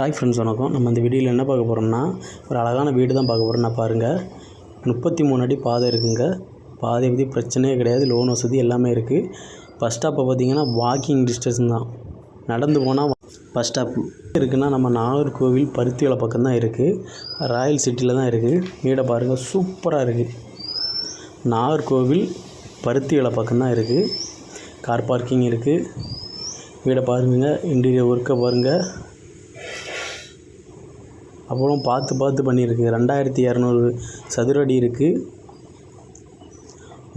Hi friends வணக்கம். நம்ம இந்த வீடியோவில் என்ன பார்க்க போகிறோம்னா ஒரு அழகான வீடு தான் பார்க்க போகிறோம் நான் பாருங்கள் முப்பத்தி மூணு அடி பாதை இருக்குங்க. பாதை பற்றி பிரச்சனையே கிடையாது லோன் வசதி எல்லாமே இருக்குது பஸ் ஸ்டாப்பை பார்த்தீங்கன்னா வாக்கிங் டிஸ்டன்ஸ் தான். நடந்து போனால் பஸ் ஸ்டாப் இருக்குன்னா நம்ம நாகர்கோவில் பருத்திவளை பக்கம் தான் இருக்குது ராயல் சிட்டியில் தான் இருக்குது வீடை பாருங்கள் சூப்பராக இருக்குது நாகர்கோவில் பருத்திவளை பக்கம் தான் இருக்குது கார் பார்க்கிங் இருக்குது வீடை பாருங்க இன்டீரியர் ஒர்க்கை பாருங்கள் அப்புறம் பார்த்து பார்த்து பண்ணியிருக்கு. ரெண்டாயிரத்தி இரநூறு சதுர அடி இருக்குது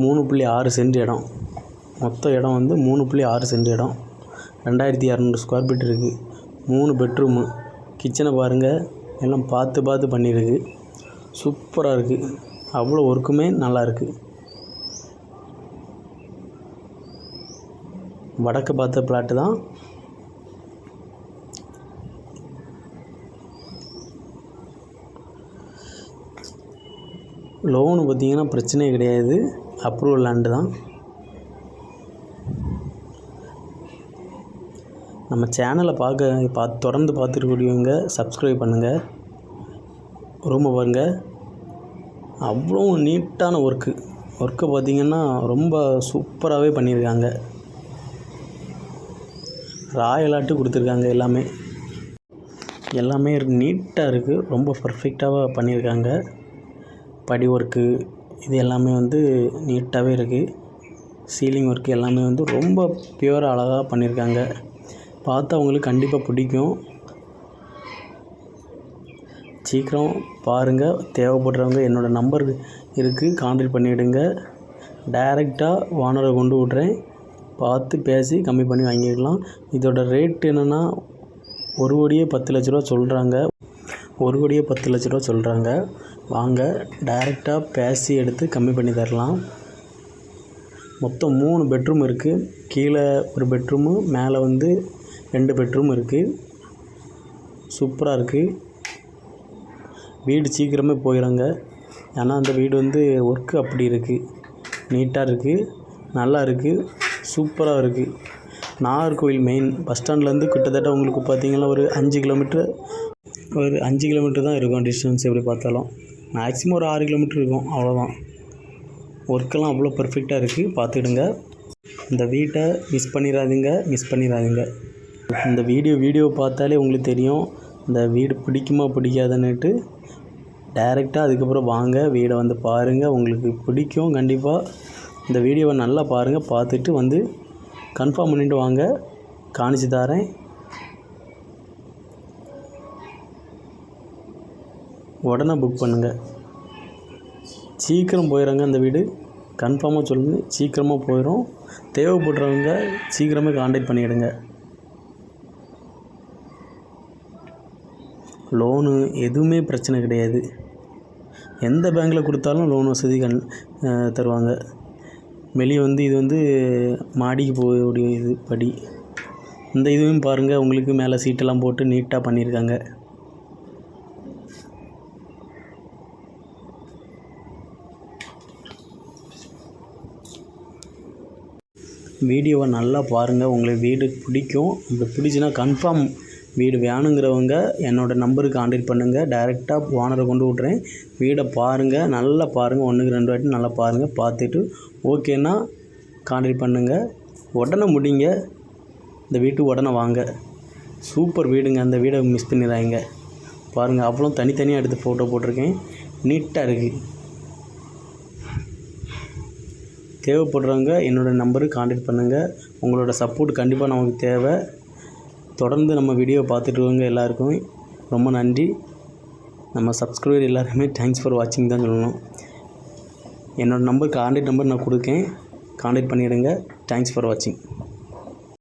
மூணு புள்ளி ஆறு சென்ட் இடம். மொத்த இடம் வந்து மூணு புள்ளி ஆறு சென்ட் இடம். ரெண்டாயிரத்தி இரநூறு ஸ்கொயர் ஃபீட் இருக்குது மூணு பெட்ரூமு கிச்சனை பாருங்கள் எல்லாம் பார்த்து பார்த்து பண்ணியிருக்கு. சூப்பராக இருக்குது அவ்வளோ ஒர்க்குமே நல்லா இருக்குது வடக்கு பார்த்த பிளாட்டு தான். லோனு பார்த்தீங்கன்னா பிரச்சனையே கிடையாது. அப்ரூவல் லேண்டு தான். நம்ம சேனலை பார்க்க பா தொடர்ந்து பார்த்துருக்கூடியவங்க சப்ஸ்கிரைப் பண்ணுங்கள் ரூமை பாருங்கள் அவ்வளோ நீட்டான ஒர்க்கு ஒர்க்கை பார்த்தீங்கன்னா ரொம்ப சூப்பராகவே பண்ணியிருக்காங்க. ராயலாட்டு கொடுத்துருக்காங்க எல்லாமே. எல்லாமே நீட்டாக இருக்குது ரொம்ப பர்ஃபெக்டாக பண்ணியிருக்காங்க. படி ஒர்க்கு இது எல்லாமே வந்து நீட்டாகவே இருக்குது சீலிங் ஒர்க்கு எல்லாமே வந்து ரொம்ப பியூராக அழகாக பண்ணியிருக்காங்க பார்த்தா அவங்களுக்கு கண்டிப்பாக பிடிக்கும். சீக்கிரம் பாருங்கள் தேவைப்படுறவங்க என்னோடய நம்பர் இருக்குது கான்டாக்ட் பண்ணிவிடுங்க டைரெக்டாக ஓனரை கொண்டு விட்றேன். பார்த்து பேசி கம்மி பண்ணி வாங்கிக்கலாம் இதோட ரேட் என்னென்னா ஒரு கோடியே பத்து லட்ச ரூபா சொல்கிறாங்க ஒரு கோடியே பத்து லட்ச ரூபா சொல்கிறாங்க வாங்க. டைரெக்டாக பேசி எடுத்து கம்மி பண்ணி தரலாம். மொத்தம் மூணு பெட்ரூம் இருக்குது கீழே ஒரு பெட்ரூமு மேலே வந்து ரெண்டு பெட்ரூம் இருக்குது சூப்பராக இருக்குது வீடு சீக்கிரமே போயிடுங்க. ஏன்னா அந்த வீடு வந்து ஒர்க்கு அப்படி இருக்குது நீட்டாக இருக்குது நல்லா இருக்குது சூப்பராக இருக்குது நாகர்கோவில் மெயின் பஸ் ஸ்டாண்ட்லேருந்து கிட்டத்தட்ட உங்களுக்கு பார்த்தீங்கன்னா ஒரு அஞ்சு கிலோமீட்ரு ஒரு அஞ்சு கிலோமீட்டர் தான் இருக்கும் டிஸ்டன்ஸ் எப்படி பார்த்தாலும். மேக்ஸிமம் ஒரு ஆறு கிலோமீட்டர் இருக்கும். அவ்வளோதான் ஒர்க்கெல்லாம் அவ்வளோ பர்ஃபெக்டாக இருக்குது பார்த்துக்கிடுங்க. இந்த வீட்டை மிஸ் பண்ணிடாதீங்க மிஸ் பண்ணிடாதீங்க இந்த வீடியோ வீடியோ பார்த்தாலே உங்களுக்கு தெரியும். இந்த வீடு பிடிக்குமா பிடிக்காதுன்னுட்டு. டைரெக்டாக அதுக்கப்புறம் வாங்க. வீடை வந்து பாருங்கள் உங்களுக்கு பிடிக்கும் கண்டிப்பாக இந்த வீடியோவை நல்லா பாருங்கள் பார்த்துட்டு வந்து கன்ஃபார்ம் பண்ணிவிட்டு வாங்க. காணிச்சு தரேன். உடனே புக் பண்ணுங்கள் சீக்கிரம் போயிடுங்க அந்த வீடு. கன்ஃபார்மாக சொல்லுங்கள் சீக்கிரமாக போயிடும் தேவைப்படுறவங்க சீக்கிரமே காண்டாக்ட் பண்ணிவிடுங்க லோனு எதுவுமே பிரச்சனை கிடையாது. எந்த பேங்க்கில் கொடுத்தாலும் லோன் வசதி கண் தருவாங்க. வெளியே வந்து இது வந்து மாடிக்கு போகக்கூடிய இது படி. இந்த இதுவும் பாருங்கள் உங்களுக்கு மேலே சீட்டெல்லாம் போட்டு நீட்டாக பண்ணியிருக்காங்க. வீடியோவை நல்லா பாருங்கள் உங்களுக்கு வீடு பிடிக்கும். அப்படி பிடிச்சுன்னா கன்ஃபார்ம் வீடு வேணுங்கிறவங்க என்னோடய நம்பருக்கு காண்டக்ட் பண்ணுங்கள் டைரெக்டாக ஓனரை கொண்டு விட்றேன் வீடை பாருங்கள் நல்லா பாருங்கள் ஒன்றுக்கு ரெண்டு வாட்டி நல்லா பாருங்கள் பார்த்துட்டு ஓகேன்னா காண்டக்ட் பண்ணுங்கள் உடனே முடிங்க. இந்த வீட்டு உடனே வாங்க. சூப்பர் வீடுங்க. அந்த வீடை மிஸ் பண்ணிடுறாங்க பாருங்கள் அவ்வளோ தனித்தனியாக எடுத்து ஃபோட்டோ போட்டிருக்கேன். நீட்டாக இருக்குது தேவைப்படுறவங்க என்னோடய நம்பருக்கு காண்டக்ட் பண்ணுங்கள் உங்களோட சப்போர்ட் கண்டிப்பாக நமக்கு தேவை. தொடர்ந்து நம்ம வீடியோ பார்த்துட்டு எல்லாருக்கும் ரொம்ப நன்றி. நம்ம சப்ஸ்கிரைபர் எல்லாருமே தேங்க்ஸ் ஃபார் வாட்சிங் தான் சொல்லணும். என்னோடய நம்பர் காண்டாக்ட் நம்பர் நான் கொடுக்கேன். காண்டாக்ட் பண்ணிவிடுங்க தேங்க்ஸ் ஃபார் வாட்சிங்